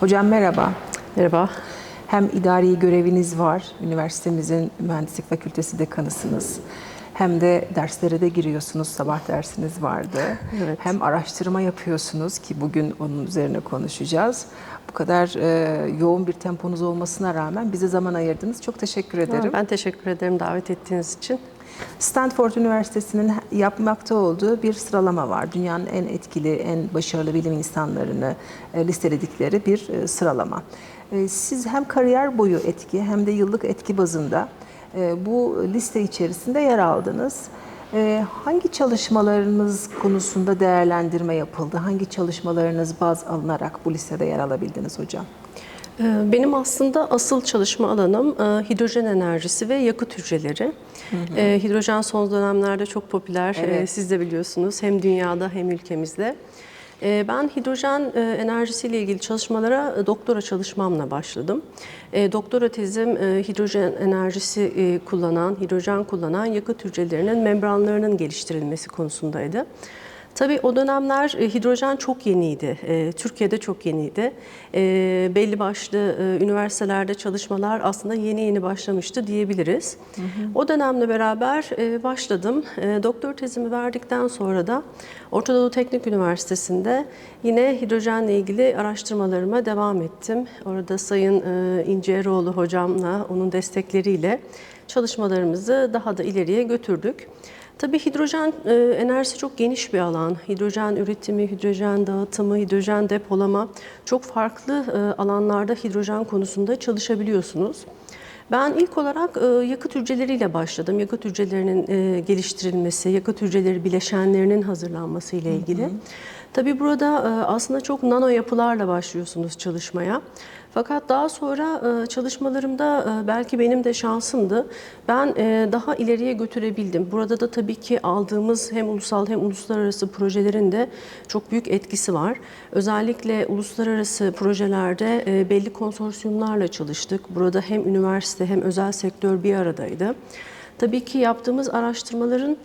Hocam merhaba. Merhaba. Hem idari göreviniz var, üniversitemizin mühendislik fakültesi dekanısınız. Hem de derslere de giriyorsunuz, sabah dersiniz vardı. Evet. Hem araştırma yapıyorsunuz ki bugün onun üzerine konuşacağız. Bu kadar e, yoğun bir temponuz olmasına rağmen bize zaman ayırdınız. Çok teşekkür ederim. Ben teşekkür ederim davet ettiğiniz için. Stanford Üniversitesi'nin yapmakta olduğu bir sıralama var. Dünyanın en etkili, en başarılı bilim insanlarını e, listeledikleri bir e, sıralama. E, Siz hem kariyer boyu etki hem de yıllık etki bazında bu liste içerisinde yer aldınız. E, Hangi çalışmalarınız konusunda değerlendirme yapıldı? Hangi çalışmalarınız baz alınarak bu listede yer alabildiniz hocam? Ee, Benim aslında asıl çalışma alanım e, hidrojen enerjisi ve yakıt hücreleri. Ee, Hidrojen son dönemlerde çok popüler. Ee, Evet. Siz de biliyorsunuz hem dünyada hem ülkemizde. Ee, Ben hidrojen e, enerjisiyle ilgili çalışmalara e, doktora çalışmamla başladım. E, Doktora tezim hidrojen enerjisi kullanan, hidrojen kullanan yakıt hücrelerinin membranlarının geliştirilmesi konusundaydı. Tabii o dönemler e, hidrojen çok yeniydi. E, Türkiye'de çok yeniydi. E, belli başlı üniversitelerde çalışmalar aslında yeni yeni başlamıştı diyebiliriz. O dönemle beraber başladım. Doktor tezimi verdikten sonra da Orta Doğu Teknik Üniversitesi'nde yine hidrojenle ilgili araştırmalarıma devam ettim. Orada Sayın e, İnci Eroğlu hocamla, onun destekleriyle çalışmalarımızı daha da ileriye götürdük. Tabii hidrojen e, enerjisi çok geniş bir alan. Hidrojen üretimi, hidrojen dağıtımı, hidrojen depolama çok farklı e, alanlarda hidrojen konusunda çalışabiliyorsunuz. Ben ilk olarak e, yakıt hücreleriyle başladım. Yakıt hücrelerinin e, geliştirilmesi, yakıt hücreleri bileşenlerinin hazırlanması ile ilgili. Tabii burada e, aslında çok nano yapılarla başlıyorsunuz çalışmaya. Fakat daha sonra e, çalışmalarımda e, belki benim de şansımdı. Ben e, daha ileriye götürebildim. Burada da tabii ki aldığımız hem ulusal hem uluslararası projelerin de çok büyük etkisi var. Özellikle uluslararası projelerde belli konsorsiyumlarla çalıştık. Burada hem üniversite hem özel sektör bir aradaydı. Tabii ki yaptığımız araştırmaların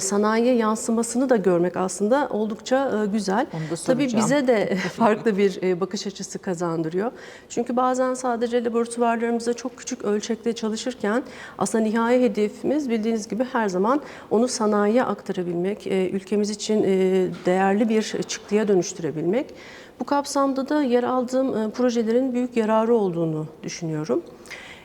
sanayiye yansımasını da görmek aslında oldukça e, güzel. Tabii bize de farklı bir e, bakış açısı kazandırıyor. Çünkü bazen sadece laboratuvarlarımızda çok küçük ölçekte çalışırken aslında nihai hedefimiz bildiğiniz gibi her zaman onu sanayiye aktarabilmek, e, ülkemiz için değerli bir çıktıya dönüştürebilmek. Bu kapsamda da yer aldığım projelerin büyük yararı olduğunu düşünüyorum.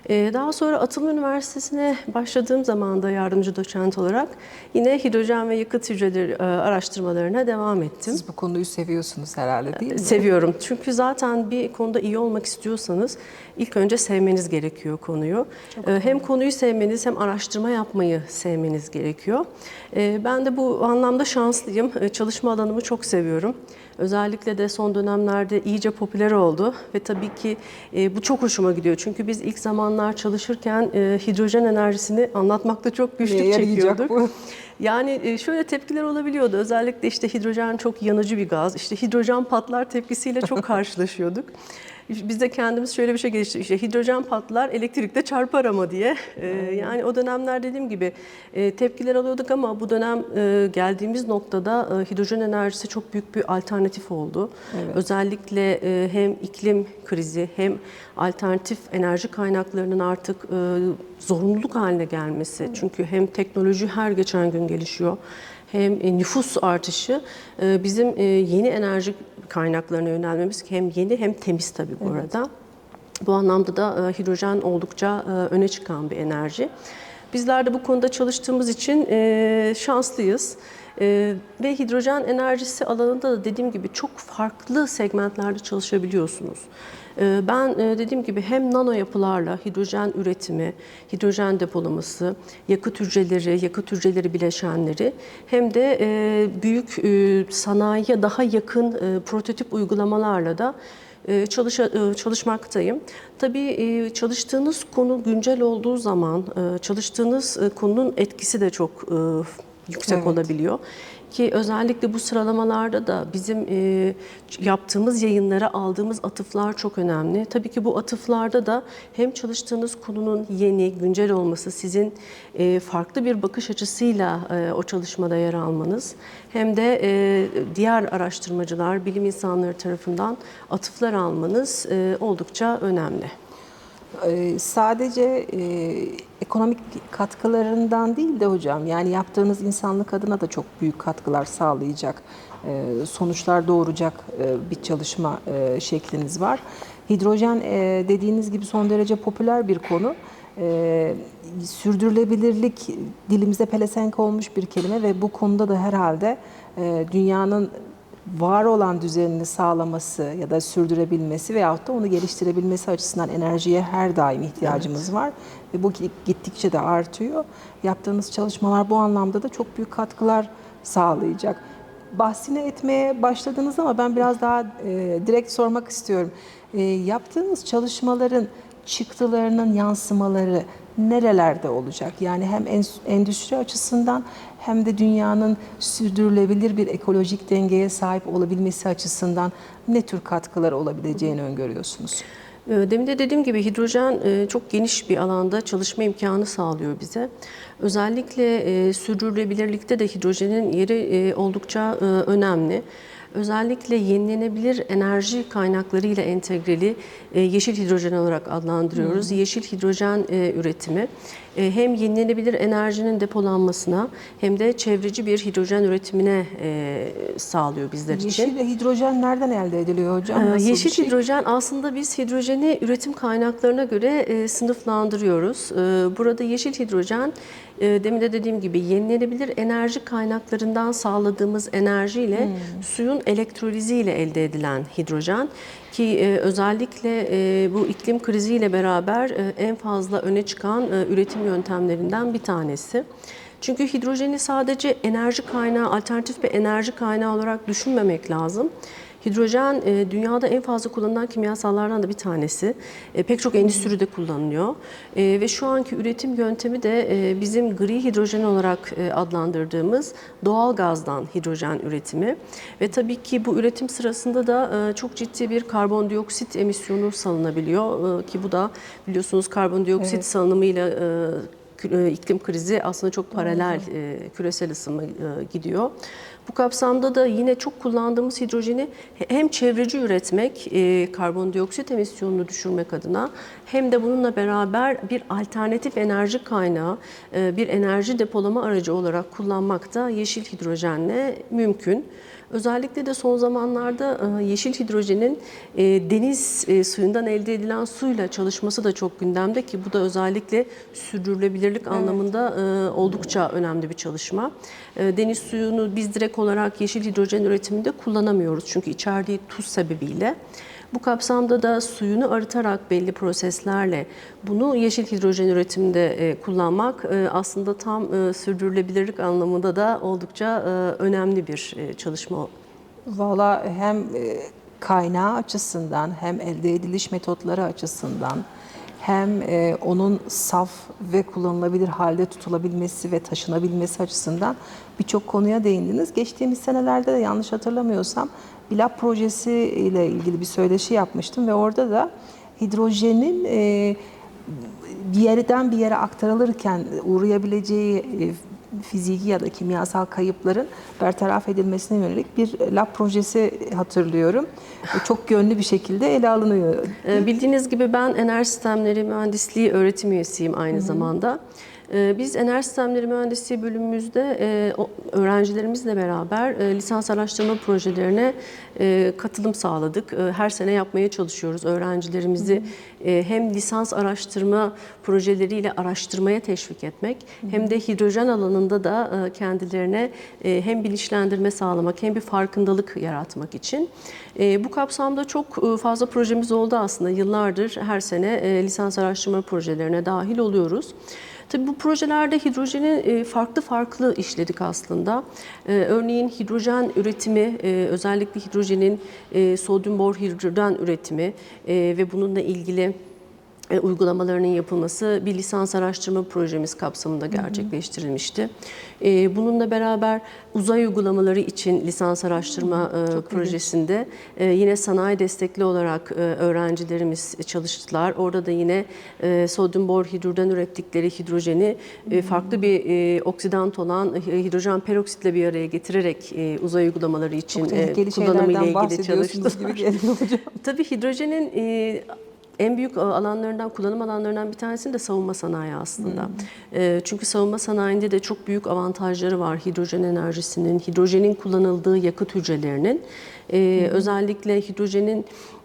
Ee, Daha sonra Atılım Üniversitesi'ne başladığım zaman da yardımcı doçent olarak yine hidrojen ve yakıt hücreleri e, araştırmalarına devam ettim. Siz bu konuyu seviyorsunuz herhalde değil mi? Seviyorum. Çünkü zaten bir konuda iyi olmak istiyorsanız ilk önce sevmeniz gerekiyor konuyu. Ee, Hem konuyu sevmeniz hem araştırma yapmayı sevmeniz gerekiyor. Ee, Ben de bu anlamda şanslıyım. Ee, Çalışma alanımı çok seviyorum. Özellikle de son dönemlerde iyice popüler oldu ve tabii ki e, bu çok hoşuma gidiyor. Çünkü biz ilk zamanlar çalışırken e, hidrojen enerjisini anlatmakta çok güçlük Neye çekiyorduk. bu? Yani e, şöyle tepkiler olabiliyordu. Özellikle işte hidrojen çok yanıcı bir gaz. İşte hidrojen patlar tepkisiyle çok karşılaşıyorduk. Biz de kendimiz şöyle bir şey geliştirdik. İşte hidrojen patlar, elektrikte çarpar ama diye. E, yani o dönemler dediğim gibi e, tepkiler alıyorduk ama bu dönem e, geldiğimiz noktada e, hidrojen enerjisi çok büyük bir alternatif oldu. Evet. Özellikle e, hem iklim krizi hem alternatif enerji kaynaklarının artık e, zorunluluk haline gelmesi. Çünkü hem teknoloji her geçen gün gelişiyor hem e, nüfus artışı e, bizim e, yeni enerji kaynaklarına yönelmemiz hem yeni hem temiz tabii bu arada. Bu anlamda da hidrojen oldukça öne çıkan bir enerji. Bizler de bu konuda çalıştığımız için şanslıyız. E, ve hidrojen enerjisi alanında da dediğim gibi çok farklı segmentlerde çalışabiliyorsunuz. E, ben e, dediğim gibi hem nano yapılarla hidrojen üretimi, hidrojen depolaması, yakıt hücreleri, yakıt hücreleri bileşenleri hem de e, büyük e, sanayiye daha yakın prototip uygulamalarla da e, çalışmaktayım. Tabii çalıştığınız konu güncel olduğu zaman çalıştığınız konunun etkisi de çok yüksek Evet. olabiliyor. Ki özellikle bu sıralamalarda da bizim e, yaptığımız yayınlara aldığımız atıflar çok önemli. Tabii ki bu atıflarda da hem çalıştığınız konunun yeni, güncel olması, sizin e, farklı bir bakış açısıyla e, o çalışmada yer almanız, hem de e, diğer araştırmacılar, bilim insanları tarafından atıflar almanız e, oldukça önemli. Ee, sadece e, ekonomik katkılarından değil de hocam yani yaptığınız insanlık adına da çok büyük katkılar sağlayacak e, sonuçlar doğuracak e, bir çalışma e, şekliniz var. Hidrojen e, dediğiniz gibi son derece popüler bir konu. E, sürdürülebilirlik dilimize pelesenk olmuş bir kelime ve bu konuda da herhalde e, dünyanın var olan düzenini sağlaması ya da sürdürebilmesi veyahut da onu geliştirebilmesi açısından enerjiye her daim ihtiyacımız var ve bu gittikçe de artıyor. Yaptığınız çalışmalar bu anlamda da çok büyük katkılar sağlayacak. Bahsini etmeye başladınız ama ben biraz daha e, direkt sormak istiyorum. E, yaptığınız çalışmaların çıktılarının yansımaları nerelerde olacak? Yani hem en- endüstri açısından hem de dünyanın sürdürülebilir bir ekolojik dengeye sahip olabilmesi açısından ne tür katkılar olabileceğini öngörüyorsunuz? E, Demin de dediğim gibi hidrojen e, çok geniş bir alanda çalışma imkanı sağlıyor bize. Özellikle e, sürdürülebilirlikte de hidrojenin yeri e, oldukça önemli. Özellikle yenilenebilir enerji kaynaklarıyla entegreli e, yeşil hidrojen olarak adlandırıyoruz. Yeşil hidrojen e, üretimi hem yenilenebilir enerjinin depolanmasına hem de çevreci bir hidrojen üretimine e, sağlıyor bizler için. Yeşil hidrojen nereden elde ediliyor hocam? Ee, Nasıl Yeşil şey? hidrojen aslında biz hidrojeni üretim kaynaklarına göre e, sınıflandırıyoruz. E, burada yeşil hidrojen e, demin de dediğim gibi yenilenebilir enerji kaynaklarından sağladığımız enerjiyle Hmm. suyun elektroliziyle elde edilen hidrojen ki e, özellikle e, bu iklim kriziyle beraber e, en fazla öne çıkan e, üretim yöntemlerinden bir tanesi. Çünkü hidrojeni sadece enerji kaynağı, alternatif bir enerji kaynağı olarak düşünmemek lazım. Hidrojen e, dünyada en fazla kullanılan kimyasallardan da bir tanesi. E, pek çok endüstride kullanılıyor. E, ve şu anki üretim yöntemi de e, bizim gri hidrojen olarak e, adlandırdığımız doğal gazdan hidrojen üretimi. Ve tabii ki bu üretim sırasında da e, çok ciddi bir karbondioksit emisyonu salınabiliyor. E, ki bu da biliyorsunuz karbondioksit Evet. salınımıyla e, iklim krizi aslında çok paralel e, küresel ısınma e, gidiyor. Bu kapsamda da yine çok kullandığımız hidrojeni hem çevreci üretmek, e, karbondioksit emisyonunu düşürmek adına hem de bununla beraber bir alternatif enerji kaynağı, e, bir enerji depolama aracı olarak kullanmak da yeşil hidrojenle mümkün. Özellikle de son zamanlarda e, yeşil hidrojenin e, deniz e, suyundan elde edilen suyla çalışması da çok gündemde ki bu da özellikle sürdürülebilirlik anlamında e, oldukça önemli bir çalışma. Deniz suyunu biz direkt olarak yeşil hidrojen üretiminde kullanamıyoruz çünkü içerdiği tuz sebebiyle. Bu kapsamda da suyunu arıtarak belli proseslerle bunu yeşil hidrojen üretiminde kullanmak aslında tam sürdürülebilirlik anlamında da oldukça önemli bir çalışma. Valla hem e, kaynağı açısından hem elde ediliş metotları açısından hem e, onun saf ve kullanılabilir halde tutulabilmesi ve taşınabilmesi açısından birçok konuya değindiniz. Geçtiğimiz senelerde de yanlış hatırlamıyorsam bir lab projesi ile ilgili bir söyleşi yapmıştım ve orada da hidrojenin e, bir yerden bir yere aktarılırken uğrayabileceği e, fiziki ya da kimyasal kayıpların bertaraf edilmesine yönelik bir lab projesi hatırlıyorum. Çok yönlü bir şekilde ele alınıyor. E, Bildiğiniz gibi ben enerji sistemleri mühendisliği öğretim üyesiyim aynı zamanda. E, Biz enerji sistemleri mühendisliği bölümümüzde e, öğrencilerimizle beraber e, lisans araştırma projelerine e, katılım sağladık. Her sene yapmaya çalışıyoruz öğrencilerimizi hem lisans araştırma projeleriyle araştırmaya teşvik etmek hem de hidrojen alanında da kendilerine hem bilinçlendirme sağlamak hem bir farkındalık yaratmak için. Bu kapsamda çok fazla projemiz oldu aslında. Yıllardır her sene lisans araştırma projelerine dahil oluyoruz. Tabii bu projelerde hidrojeni e, farklı farklı işledik aslında. E, Örneğin hidrojen üretimi, e, özellikle hidrojenin sodyum bor hidrojen üretimi ve bununla ilgili uygulamalarının yapılması bir lisans araştırma projemiz kapsamında gerçekleştirilmişti. E, bununla beraber uzay uygulamaları için lisans araştırma e, projesinde e, yine sanayi destekli olarak e, öğrencilerimiz çalıştılar. Orada da yine e, sodyum bor hidrojen ürettikleri hidrojeni e, farklı bir e, oksidant olan e, hidrojen peroksitle bir araya getirerek e, uzay uygulamaları için e, kullanımı ile ilgili çalıştılar. gibi. Tabii hidrojenin e, en büyük alanlarından, kullanım alanlarından bir tanesi de savunma sanayi aslında. E, çünkü savunma sanayinde de çok büyük avantajları var hidrojen enerjisinin, hidrojenin kullanıldığı yakıt hücrelerinin. E, özellikle hidrojenin e,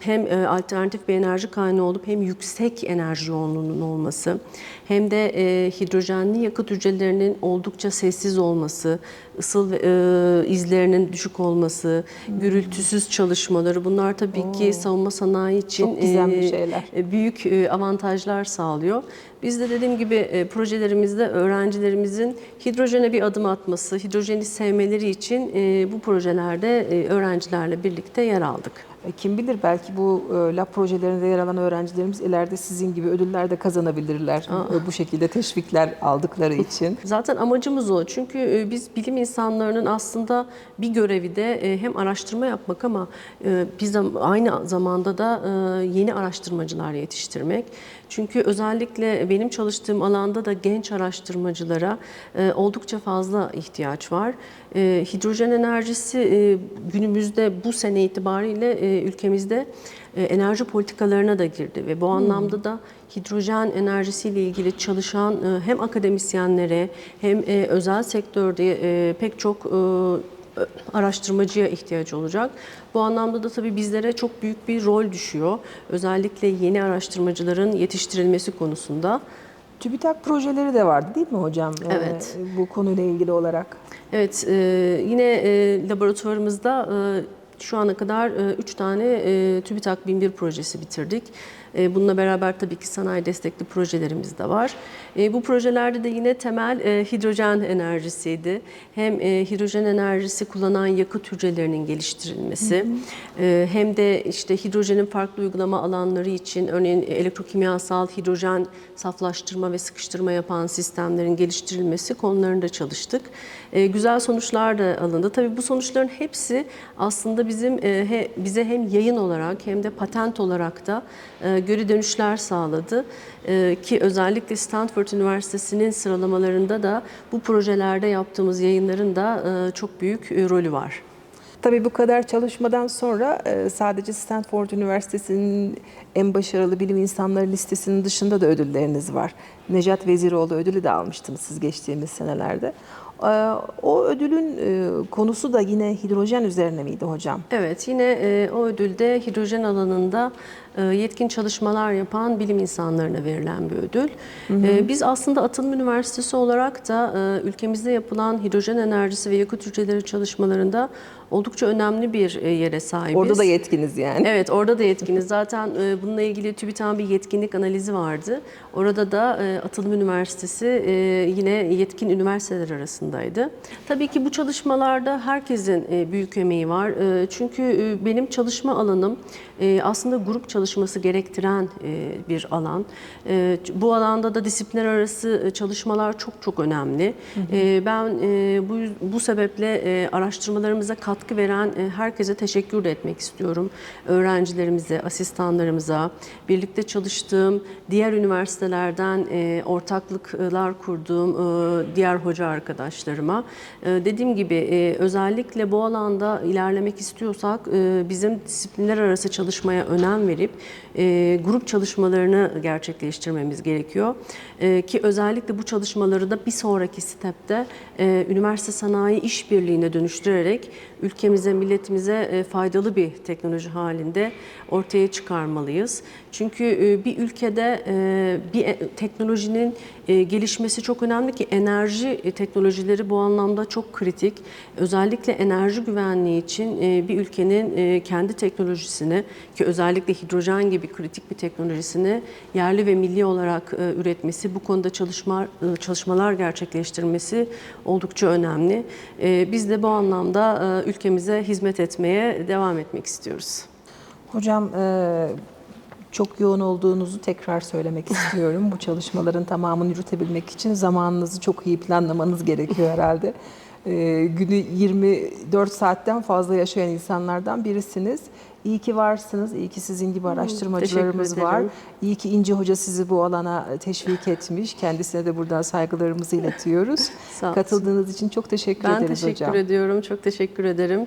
hem e, alternatif bir enerji kaynağı olup hem yüksek enerji yoğunluğunun olması hem de e, hidrojenli yakıt hücrelerinin oldukça sessiz olması, ısıl e, izlerinin düşük olması, gürültüsüz çalışmaları bunlar tabii ki savunma sanayi için Çok gizemli e, şeyler. e, büyük e, avantajlar sağlıyor. Biz de dediğim gibi e, projelerimizde öğrencilerimizin hidrojene bir adım atması, hidrojeni sevmeleri için e, bu projelerde e, öğrencilerle birlikte yer aldık. E, Kim bilir belki bu e, lab projelerinde yer alan öğrencilerimiz ileride sizin gibi ödüller de kazanabilirler. E, Bu şekilde teşvikler aldıkları için. Zaten amacımız o. Çünkü biz bilim insanlarının aslında bir görevi de hem araştırma yapmak ama biz de aynı zamanda da yeni araştırmacılar yetiştirmek. Çünkü özellikle benim çalıştığım alanda da genç araştırmacılara e, oldukça fazla ihtiyaç var. E, Hidrojen enerjisi e, günümüzde bu sene itibariyle ülkemizde enerji politikalarına da girdi ve bu anlamda da hidrojen enerjisiyle ilgili çalışan hem akademisyenlere hem özel sektörde pek çok araştırmacıya ihtiyaç olacak. Bu anlamda da tabii bizlere çok büyük bir rol düşüyor. Özellikle yeni araştırmacıların yetiştirilmesi konusunda. TÜBİTAK projeleri de vardı değil mi hocam? E, Evet. Bu konuyla ilgili olarak. Evet, e, yine e, laboratuvarımızda e, şu ana kadar 3 tane e, TÜBİTAK 1001 projesi bitirdik. E, bununla beraber tabii ki sanayi destekli projelerimiz de var. E, bu projelerde de yine temel e, hidrojen enerjisiydi. Hem e, hidrojen enerjisi kullanan yakıt hücrelerinin geliştirilmesi e, hem de işte hidrojenin farklı uygulama alanları için örneğin elektrokimyasal hidrojen saflaştırma ve sıkıştırma yapan sistemlerin geliştirilmesi konularında çalıştık. E, güzel sonuçlar da alındı. Tabii bu sonuçların hepsi aslında bizim e, bize hem yayın olarak hem de patent olarak da e, geri dönüşler sağladı. E, ki özellikle Stanford Üniversitesi'nin sıralamalarında da bu projelerde yaptığımız yayınların da çok büyük rolü var. Tabii bu kadar çalışmadan sonra sadece Stanford Üniversitesi'nin en başarılı bilim insanları listesinin dışında da ödülleriniz var. Necat Veziroğlu ödülü de almıştınız siz geçtiğimiz senelerde. E, O ödülün e, konusu da yine hidrojen üzerine miydi hocam? Evet, yine e, o ödülde hidrojen alanında yetkin çalışmalar yapan bilim insanlarına verilen bir ödül. E, biz aslında Atılım Üniversitesi olarak da e, ülkemizde yapılan hidrojen enerjisi ve yakıt hücreleri çalışmalarında oldukça önemli bir e, yere sahibiz. Orada da yetkiniz yani. Evet, orada da yetkiniz. Zaten e, bununla ilgili TÜBİTAK'ın bir yetkinlik analizi vardı. Orada da e, Atılım Üniversitesi e, yine yetkin üniversiteler arasındaydı. Tabii ki bu çalışmalarda herkesin e, büyük emeği var. E, çünkü e, benim çalışma alanım e, aslında grup çalışması gerektiren e, bir alan. E, bu alanda da disiplinler arası e, çalışmalar çok çok önemli. E, ben e, bu bu sebeple araştırmalarımıza katkı veren herkese teşekkür de etmek istiyorum. Öğrencilerimize, asistanlarımıza, birlikte çalıştığım diğer üniversitelerden ortaklıklar kurduğum diğer hoca arkadaşlarıma. Dediğim gibi özellikle bu alanda ilerlemek istiyorsak bizim disiplinler arası çalışmaya önem verip e, grup çalışmalarını gerçekleştirmemiz gerekiyor. E, ki özellikle bu çalışmaları da bir sonraki stepte e, üniversite sanayi işbirliğine dönüştürerek ülkemize, milletimize e, faydalı bir teknoloji halinde ortaya çıkarmalıyız. Çünkü e, bir ülkede e, bir e- teknolojinin gelişmesi çok önemli ki enerji teknolojileri bu anlamda çok kritik. Özellikle enerji güvenliği için bir ülkenin kendi teknolojisini ki özellikle hidrojen gibi kritik bir teknolojisini yerli ve milli olarak üretmesi, bu konuda çalışma çalışmalar gerçekleştirmesi oldukça önemli. Biz de bu anlamda ülkemize hizmet etmeye devam etmek istiyoruz. Hocam e, Çok yoğun olduğunuzu tekrar söylemek istiyorum. Bu çalışmaların tamamını yürütebilmek için zamanınızı çok iyi planlamanız gerekiyor herhalde. Ee, günü 24 saatten fazla yaşayan insanlardan birisiniz. İyi ki varsınız, iyi ki sizin gibi araştırmacılarımız teşekkür var. İyi ki İnci Hoca sizi bu alana teşvik etmiş. Kendisine de buradan saygılarımızı iletiyoruz. Katıldığınız için çok teşekkür Ben ederiz teşekkür hocam. ediyorum. Çok teşekkür ederim.